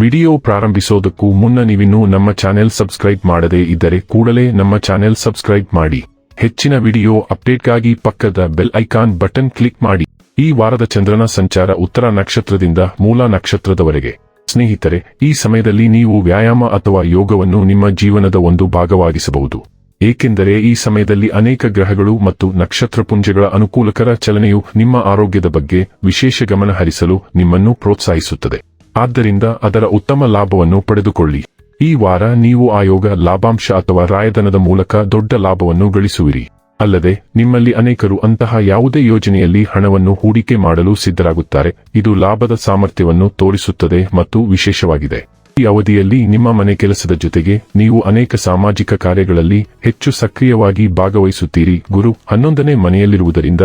Video ಪ್ರಾರಂಭಿಸೋದಕ್ಕೂ ಮುನ್ನ ನೀವಿನ್ನೂ ನಮ್ಮ ಚಾನೆಲ್ ಸಬ್ಸ್ಕ್ರೈಬ್ ಮಾಡದೇ ಇದ್ದರೆ ಕೂಡಲೇ ನಮ್ಮ ಚಾನೆಲ್ ಸಬ್ಸ್ಕ್ರೈಬ್ ಮಾಡಿ. ಹೆಚ್ಚಿನ ವಿಡಿಯೋ ಅಪ್ಡೇಟ್ಗಾಗಿ ಪಕ್ಕದ ಬೆಲ್ ಐಕಾನ್ ಬಟನ್ ಕ್ಲಿಕ್ ಮಾಡಿ. ಈ ವಾರದ ಚಂದ್ರನ ಸಂಚಾರ ಉತ್ತರ ನಕ್ಷತ್ರದಿಂದ ಮೂಲ ನಕ್ಷತ್ರದವರೆಗೆ. ಸ್ನೇಹಿತರೆ, ಈ ಸಮಯದಲ್ಲಿ ನೀವು ವ್ಯಾಯಾಮ ಅಥವಾ ಯೋಗವನ್ನು ನಿಮ್ಮ ಜೀವನದ ಒಂದು ಭಾಗವಾಗಿಸಬಹುದು. ಏಕೆಂದರೆ ಈ ಸಮಯದಲ್ಲಿ ಅನೇಕ ಗ್ರಹಗಳು ಮತ್ತು ನಕ್ಷತ್ರಪುಂಜಗಳ ಅನುಕೂಲಕರ ಚಲನೆಯು ನಿಮ್ಮ ಆರೋಗ್ಯದ ಬಗ್ಗೆ ವಿಶೇಷ ಗಮನ ಹರಿಸಲು ನಿಮ್ಮನ್ನು ಪ್ರೋತ್ಸಾಹಿಸುತ್ತದೆ. ಆದ್ದರಿಂದ ಅದರ ಉತ್ತಮ ಲಾಭವನ್ನು ಪಡೆದುಕೊಳ್ಳಿ. ಈ ವಾರ ನೀವು ಆಯೋಗ ಲಾಭಾಂಶ ಅಥವಾ ರಾಯಧನದ ಮೂಲಕ ದೊಡ್ಡ ಲಾಭವನ್ನು ಗಳಿಸುವಿರಿ. ಅಲ್ಲದೆ, ನಿಮ್ಮಲ್ಲಿ ಅನೇಕರು ಅಂತಹ ಯಾವುದೇ ಯೋಜನೆಯಲ್ಲಿ ಹಣವನ್ನು ಹೂಡಿಕೆ ಮಾಡಲು ಸಿದ್ಧರಾಗುತ್ತಾರೆ. ಇದು ಲಾಭದ ಸಾಮರ್ಥ್ಯವನ್ನು ತೋರಿಸುತ್ತದೆ ಮತ್ತು ವಿಶೇಷವಾಗಿದೆ. ಈ ಅವಧಿಯಲ್ಲಿ ನಿಮ್ಮ ಮನೆ ಕೆಲಸದ ಜೊತೆಗೆ ನೀವು ಅನೇಕ ಸಾಮಾಜಿಕ ಕಾರ್ಯಗಳಲ್ಲಿ ಹೆಚ್ಚು ಸಕ್ರಿಯವಾಗಿ ಭಾಗವಹಿಸುತ್ತೀರಿ. ಗುರು ಹನ್ನೊಂದನೇ ಮನೆಯಲ್ಲಿರುವುದರಿಂದ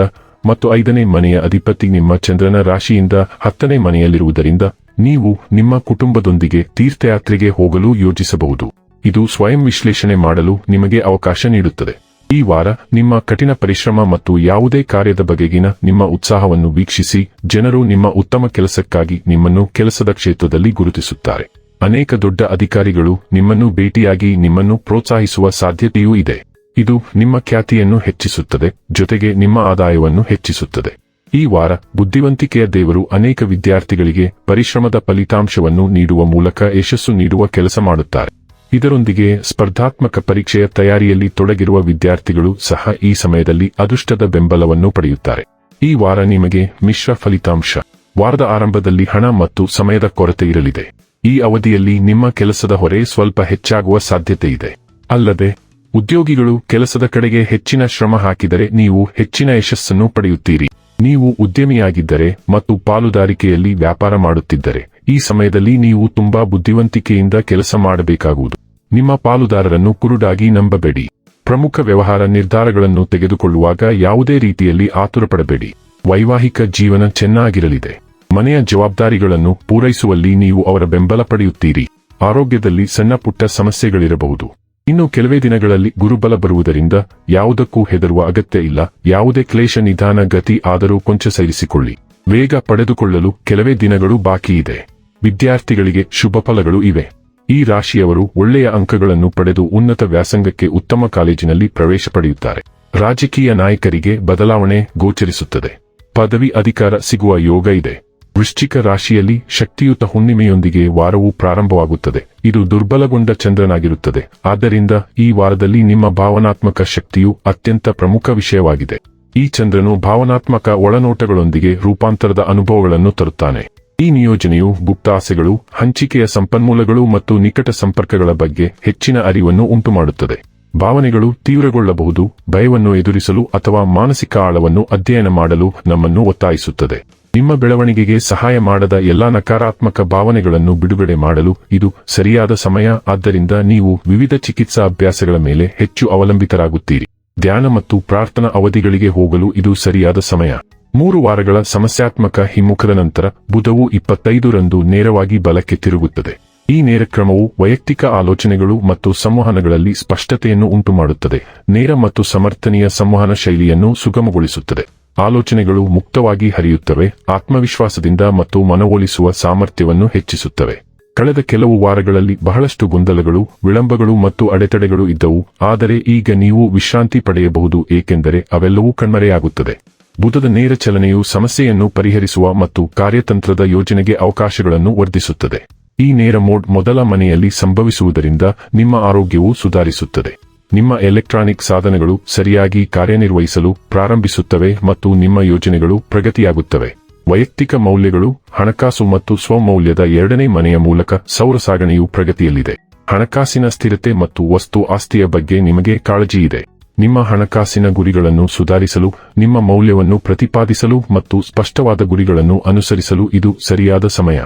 ಮತ್ತು ಐದನೇ ಮನೆಯ ಅಧಿಪತಿ ನಿಮ್ಮ ಚಂದ್ರನ ರಾಶಿಯಿಂದ ಹತ್ತನೇ ಮನೆಯಲ್ಲಿರುವುದರಿಂದ ನೀವು ನಿಮ್ಮ ಕುಟುಂಬದೊಂದಿಗೆ ತೀರ್ಥಯಾತ್ರೆಗೆ ಹೋಗಲು ಯೋಜಿಸಬಹುದು. ಇದು ಸ್ವಯಂ ವಿಶ್ಲೇಷಣೆ ಮಾಡಲು ನಿಮಗೆ ಅವಕಾಶ ನೀಡುತ್ತದೆ. ಈ ವಾರ ನಿಮ್ಮ ಕಠಿಣ ಪರಿಶ್ರಮ ಮತ್ತು ಯಾವುದೇ ಕಾರ್ಯದ ಬಗೆಗಿನ ನಿಮ್ಮ ಉತ್ಸಾಹವನ್ನು ವೀಕ್ಷಿಸಿ, ಜನರು ನಿಮ್ಮ ಉತ್ತಮ ಕೆಲಸಕ್ಕಾಗಿ ನಿಮ್ಮನ್ನು ಕೆಲಸದ ಕ್ಷೇತ್ರದಲ್ಲಿ ಗುರುತಿಸುತ್ತಾರೆ. ಅನೇಕ ದೊಡ್ಡ ಅಧಿಕಾರಿಗಳು ನಿಮ್ಮನ್ನು ಭೇಟಿಯಾಗಿ ನಿಮ್ಮನ್ನು ಪ್ರೋತ್ಸಾಹಿಸುವ ಸಾಧ್ಯತೆಯೂ ಇದೆ. ಇದು ನಿಮ್ಮ ಖ್ಯಾತಿಯನ್ನು ಹೆಚ್ಚಿಸುತ್ತದೆ, ಜೊತೆಗೆ ನಿಮ್ಮ ಆದಾಯವನ್ನು ಹೆಚ್ಚಿಸುತ್ತದೆ. ಈ ವಾರ ಬುದ್ಧಿವಂತಿಕೆಯ ದೇವರು ಅನೇಕ ವಿದ್ಯಾರ್ಥಿಗಳಿಗೆ ಪರಿಶ್ರಮದ ಫಲಿತಾಂಶವನ್ನು ನೀಡುವ ಮೂಲಕ ಯಶಸ್ಸು ನೀಡುವ ಕೆಲಸ ಮಾಡುತ್ತಾರೆ. ಇದರೊಂದಿಗೆ ಸ್ಪರ್ಧಾತ್ಮಕ ಪರೀಕ್ಷೆಯ ತಯಾರಿಯಲ್ಲಿ ತೊಡಗಿರುವ ವಿದ್ಯಾರ್ಥಿಗಳು ಸಹ ಈ ಸಮಯದಲ್ಲಿ ಅದೃಷ್ಟದ ಬೆಂಬಲವನ್ನು ಪಡೆಯುತ್ತಾರೆ. ಈ ವಾರ ನಿಮಗೆ ಮಿಶ್ರ ಫಲಿತಾಂಶ. ವಾರದ ಆರಂಭದಲ್ಲಿ ಹಣ ಮತ್ತು ಸಮಯದ ಕೊರತೆ ಇರಲಿದೆ. ಈ ಅವಧಿಯಲ್ಲಿ ನಿಮ್ಮ ಕೆಲಸದ ಹೊರೆ ಸ್ವಲ್ಪ ಹೆಚ್ಚಾಗುವ ಸಾಧ್ಯತೆ ಇದೆ. ಅಲ್ಲದೆ ಉದ್ಯೋಗಿಗಳು ಕೆಲಸದ ಕಡೆಗೆ ಹೆಚ್ಚಿನ ಶ್ರಮ ಹಾಕಿದರೆ ನೀವು ಹೆಚ್ಚಿನ ಯಶಸ್ಸನ್ನು ಪಡೆಯುತ್ತೀರಿ. ನೀವು ಉದ್ಯಮಿಯಾಗಿದ್ದರೆ ಮತ್ತು ಪಾಲುದಾರಿಕೆಯಲ್ಲಿ ವ್ಯಾಪಾರ ಮಾಡುತ್ತಿದ್ದರೆ, ಈ ಸಮಯದಲ್ಲಿ ನೀವು ತುಂಬಾ ಬುದ್ಧಿವಂತಿಕೆಯಿಂದ ಕೆಲಸ ಮಾಡಬೇಕಾಗುವುದು. ನಿಮ್ಮ ಪಾಲುದಾರರನ್ನು ಕುರುಡಾಗಿ ನಂಬಬೇಡಿ. ಪ್ರಮುಖ ವ್ಯವಹಾರ ನಿರ್ಧಾರಗಳನ್ನು ತೆಗೆದುಕೊಳ್ಳುವಾಗ ಯಾವುದೇ ರೀತಿಯಲ್ಲಿ ಆತುರಪಡಬೇಡಿ. ವೈವಾಹಿಕ ಜೀವನ ಚೆನ್ನಾಗಿರಲಿದೆ. ಮನೆಯ ಜವಾಬ್ದಾರಿಗಳನ್ನು ಪೂರೈಸುವಲ್ಲಿ ನೀವು ಅವರ ಬೆಂಬಲ ಪಡೆಯುತ್ತೀರಿ. ಆರೋಗ್ಯದಲ್ಲಿ ಸಣ್ಣ ಪುಟ್ಟ ಸಮಸ್ಯೆಗಳಿರಬಹುದು. ಇನ್ನು ಕೆಲವೇ ದಿನಗಳಲ್ಲಿ ಗುರುಬಲ ಬರುವುದರಿಂದ ಯಾವುದಕ್ಕೂ ಹೆದರುವ ಅಗತ್ಯ ಇಲ್ಲ. ಯಾವುದೇ ಕ್ಲೇಶ ನಿಧಾನ ಗತಿ ಆದರೂ ಕೊಂಚ ಸೈರಿಸಿಕೊಳ್ಳಿ ವೇಗ ಪಡೆದುಕೊಳ್ಳಲು ಕೆಲವೇ ದಿನಗಳು ಬಾಕಿ ಇದೆ. ವಿದ್ಯಾರ್ಥಿಗಳಿಗೆ ಶುಭ ಫಲಗಳು ಇವೆ. ಈ ರಾಶಿಯವರು ಒಳ್ಳೆಯ ಅಂಕಗಳನ್ನು ಪಡೆದು ಉನ್ನತ ವ್ಯಾಸಂಗಕ್ಕೆ ಉತ್ತಮ ಕಾಲೇಜಿನಲ್ಲಿ ಪ್ರವೇಶ ಪಡೆಯುತ್ತಾರೆ. ರಾಜಕೀಯ ನಾಯಕರಿಗೆ ಬದಲಾವಣೆ ಗೋಚರಿಸುತ್ತದೆ. ಪದವಿ ಅಧಿಕಾರ ಸಿಗುವ ಯೋಗ ಇದೆ. ವೃಶ್ಚಿಕ ರಾಶಿಯಲ್ಲಿ ಶಕ್ತಿಯುತ ಹುಣ್ಣಿಮೆಯೊಂದಿಗೆ ವಾರವು ಪ್ರಾರಂಭವಾಗುತ್ತದೆ. ಇದು ದುರ್ಬಲಗೊಂಡ ಚಂದ್ರನಾಗಿರುತ್ತದೆ. ಆದ್ದರಿಂದ ಈ ವಾರದಲ್ಲಿ ನಿಮ್ಮ ಭಾವನಾತ್ಮಕ ಶಕ್ತಿಯು ಅತ್ಯಂತ ಪ್ರಮುಖ ವಿಷಯವಾಗಿದೆ. ಈ ಚಂದ್ರನು ಭಾವನಾತ್ಮಕ ಒಳನೋಟಗಳೊಂದಿಗೆ ರೂಪಾಂತರದ ಅನುಭವಗಳನ್ನು ತರುತ್ತಾನೆ. ಈ ನಿಯೋಜನೆಯು ಗುಪ್ತಾಸೆಗಳು ಹಂಚಿಕೆಯ ಸಂಪನ್ಮೂಲಗಳು ಮತ್ತು ನಿಕಟ ಸಂಪರ್ಕಗಳ ಬಗ್ಗೆ ಹೆಚ್ಚಿನ ಅರಿವನ್ನು ಉಂಟುಮಾಡುತ್ತದೆ. ಭಾವನೆಗಳು ತೀವ್ರಗೊಳ್ಳಬಹುದು, ಭಯವನ್ನು ಎದುರಿಸಲು ಅಥವಾ ಮಾನಸಿಕ ಆಳವನ್ನು ಅಧ್ಯಯನ ಮಾಡಲು ನಮ್ಮನ್ನು ಒತ್ತಾಯಿಸುತ್ತದೆ. ನಿಮ್ಮ ಬೆಳವಣಿಗೆಗೆ ಸಹಾಯ ಮಾಡದ ಎಲ್ಲಾ ನಕಾರಾತ್ಮಕ ಭಾವನೆಗಳನ್ನು ಬಿಡುಗಡೆ ಮಾಡಲು ಇದು ಸರಿಯಾದ ಸಮಯ. ಆದ್ದರಿಂದ ನೀವು ವಿವಿಧ ಚಿಕಿತ್ಸಾ ಅಭ್ಯಾಸಗಳ ಮೇಲೆ ಹೆಚ್ಚು ಅವಲಂಬಿತರಾಗುತ್ತೀರಿ. ಧ್ಯಾನ ಮತ್ತು ಪ್ರಾರ್ಥನಾ ಅವಧಿಗಳಿಗೆ ಹೋಗಲು ಇದು ಸರಿಯಾದ ಸಮಯ. ಮೂರು ವಾರಗಳ ಸಮಸ್ಯಾತ್ಮಕ ಹಿಮ್ಮುಖದ ನಂತರ ಬುಧವು ಇಪ್ಪತ್ತೈದರಂದು ನೇರವಾಗಿ ಬಲಕ್ಕೆ ತಿರುಗುತ್ತದೆ. ಈ ನೇರಕ್ರಮವು ವೈಯಕ್ತಿಕ ಆಲೋಚನೆಗಳು ಮತ್ತು ಸಂವಹನಗಳಲ್ಲಿ ಸ್ಪಷ್ಟತೆಯನ್ನು ಉಂಟುಮಾಡುತ್ತದೆ. ನೇರ ಮತ್ತು ಸಮರ್ಥನೀಯ ಸಂವಹನ ಶೈಲಿಯನ್ನು ಸುಗಮಗೊಳಿಸುತ್ತದೆ. ಆಲೋಚನೆಗಳು ಮುಕ್ತವಾಗಿ ಹರಿಯುತ್ತವೆ, ಆತ್ಮವಿಶ್ವಾಸದಿಂದ ಮತ್ತು ಮನವೊಲಿಸುವ ಸಾಮರ್ಥ್ಯವನ್ನು ಹೆಚ್ಚಿಸುತ್ತವೆ. ಕಳೆದ ಕೆಲವು ವಾರಗಳಲ್ಲಿ ಬಹಳಷ್ಟು ಗೊಂದಲಗಳು, ವಿಳಂಬಗಳು ಮತ್ತು ಅಡೆತಡೆಗಳು ಇದ್ದವು, ಆದರೆ ಈಗ ನೀವು ವಿಶ್ರಾಂತಿ ಪಡೆಯಬಹುದು, ಏಕೆಂದರೆ ಅವೆಲ್ಲವೂ ಕಣ್ಮರೆಯಾಗುತ್ತದೆ. ಬುಧದ ನೇರ ಚಲನೆಯು ಸಮಸ್ಯೆಯನ್ನು ಪರಿಹರಿಸುವ ಮತ್ತು ಕಾರ್ಯತಂತ್ರದ ಯೋಜನೆಗೆ ಅವಕಾಶಗಳನ್ನು ವರ್ಧಿಸುತ್ತದೆ. ಈ ನೇರ ಮೋಡ್ ಮೊದಲ ಮನೆಯಲ್ಲಿ ಸಂಭವಿಸುವುದರಿಂದ ನಿಮ್ಮ ಆರೋಗ್ಯವು ಸುಧಾರಿಸುತ್ತದೆ. ನಿಮ್ಮ ಎಲೆಕ್ಟ್ರಾನಿಕ್ ಸಾಧನಗಳು ಸರಿಯಾಗಿ ಕಾರ್ಯನಿರ್ವಹಿಸಲು ಪ್ರಾರಂಭಿಸುತ್ತವೆ ಮತ್ತು ನಿಮ್ಮ ಯೋಜನೆಗಳು ಪ್ರಗತಿಯಾಗುತ್ತವೆ. ವೈಯಕ್ತಿಕ ಮೌಲ್ಯಗಳು, ಹಣಕಾಸು ಮತ್ತು ಸ್ವಮೌಲ್ಯದ ಎರಡನೇ ಮನೆಯ ಮೂಲಕ ಸೌರ ಸಾಗಣೆಯು ಪ್ರಗತಿಯಲ್ಲಿದೆ. ಹಣಕಾಸಿನ ಸ್ಥಿರತೆ ಮತ್ತು ವಸ್ತು ಆಸ್ತಿಯ ಬಗ್ಗೆ ನಿಮಗೆ ಕಾಳಜಿ ಇದೆ. ನಿಮ್ಮ ಹಣಕಾಸಿನ ಗುರಿಗಳನ್ನು ಸುಧಾರಿಸಲು, ನಿಮ್ಮ ಮೌಲ್ಯವನ್ನು ಪ್ರತಿಪಾದಿಸಲು ಮತ್ತು ಸ್ಪಷ್ಟವಾದ ಗುರಿಗಳನ್ನು ಅನುಸರಿಸಲು ಇದು ಸರಿಯಾದ ಸಮಯ.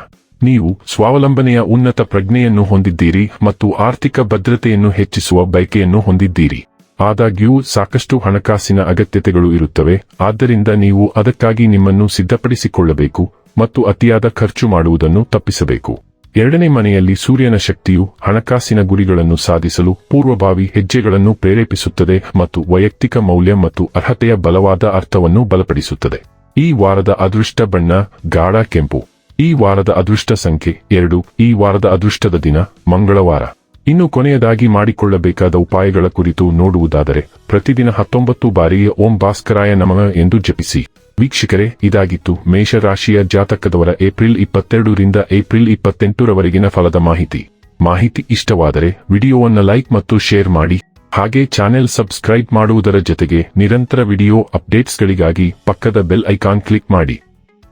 ನೀವು ಸ್ವಾವಲಂಬನೆಯ ಉನ್ನತ ಪ್ರಜ್ಞೆಯನ್ನು ಹೊಂದಿದ್ದೀರಿ ಮತ್ತು ಆರ್ಥಿಕ ಭದ್ರತೆಯನ್ನು ಹೆಚ್ಚಿಸುವ ಬಯಕೆಯನ್ನು ಹೊಂದಿದ್ದೀರಿ. ಆದಾಗ್ಯೂ, ಸಾಕಷ್ಟು ಹಣಕಾಸಿನ ಅಗತ್ಯತೆಗಳು ಇರುತ್ತವೆ, ಆದ್ದರಿಂದ ನೀವು ಅದಕ್ಕಾಗಿ ನಿಮ್ಮನ್ನು ಸಿದ್ಧಪಡಿಸಿಕೊಳ್ಳಬೇಕು ಮತ್ತು ಅತಿಯಾದ ಖರ್ಚು ಮಾಡುವುದನ್ನು ತಪ್ಪಿಸಬೇಕು. ಎರಡನೇ ಮನೆಯಲ್ಲಿ ಸೂರ್ಯನ ಶಕ್ತಿಯು ಹಣಕಾಸಿನ ಗುರಿಗಳನ್ನು ಸಾಧಿಸಲು ಪೂರ್ವಭಾವಿ ಹೆಜ್ಜೆಗಳನ್ನು ಪ್ರೇರೇಪಿಸುತ್ತದೆ ಮತ್ತು ವೈಯಕ್ತಿಕ ಮೌಲ್ಯ ಮತ್ತು ಅರ್ಹತೆಯ ಬಲವಾದ ಅರ್ಥವನ್ನು ಬಲಪಡಿಸುತ್ತದೆ. ಈ ವಾರದ ಅದೃಷ್ಟ ಬಣ್ಣ, ಗಾಢ ಕೆಂಪು. ಈ ವಾರದ ಅದೃಷ್ಟ ಸಂಖ್ಯೆ ಎರಡು. ಈ ವಾರದ ಅದೃಷ್ಟದ ದಿನ, ಮಂಗಳವಾರ. ಇನ್ನು ಕೊನೆಯದಾಗಿ ಮಾಡಿಕೊಳ್ಳಬೇಕಾದ ಉಪಾಯಗಳ ಕುರಿತು ನೋಡುವುದಾದರೆ, ಪ್ರತಿದಿನ ಹತ್ತೊಂಬತ್ತು ಬಾರಿ ಓಂ ಭಾಸ್ಕರಾಯ ನಮನ ಎಂದು ಜಪಿಸಿ. ವೀಕ್ಷಕರೇ, ಇದಾಗಿತ್ತು ಮೇಷರಾಶಿಯ ಜಾತಕದವರ ಏಪ್ರಿಲ್ ಇಪ್ಪತ್ತೆರಡರಿಂದ ಏಪ್ರಿಲ್ ಇಪ್ಪತ್ತೆಂಟರವರೆಗಿನ ಫಲದ ಮಾಹಿತಿ. ಮಾಹಿತಿ ಇಷ್ಟವಾದರೆ ವಿಡಿಯೋವನ್ನು ಲೈಕ್ ಮತ್ತು ಶೇರ್ ಮಾಡಿ. ಹಾಗೆ ಚಾನೆಲ್ ಸಬ್ಸ್ಕ್ರೈಬ್ ಮಾಡುವುದರ ಜೊತೆಗೆ ನಿರಂತರ ವಿಡಿಯೋ ಅಪ್ಡೇಟ್ಸ್ಗಳಿಗಾಗಿ ಪಕ್ಕದ ಬೆಲ್ ಐಕಾನ್ ಕ್ಲಿಕ್ ಮಾಡಿ.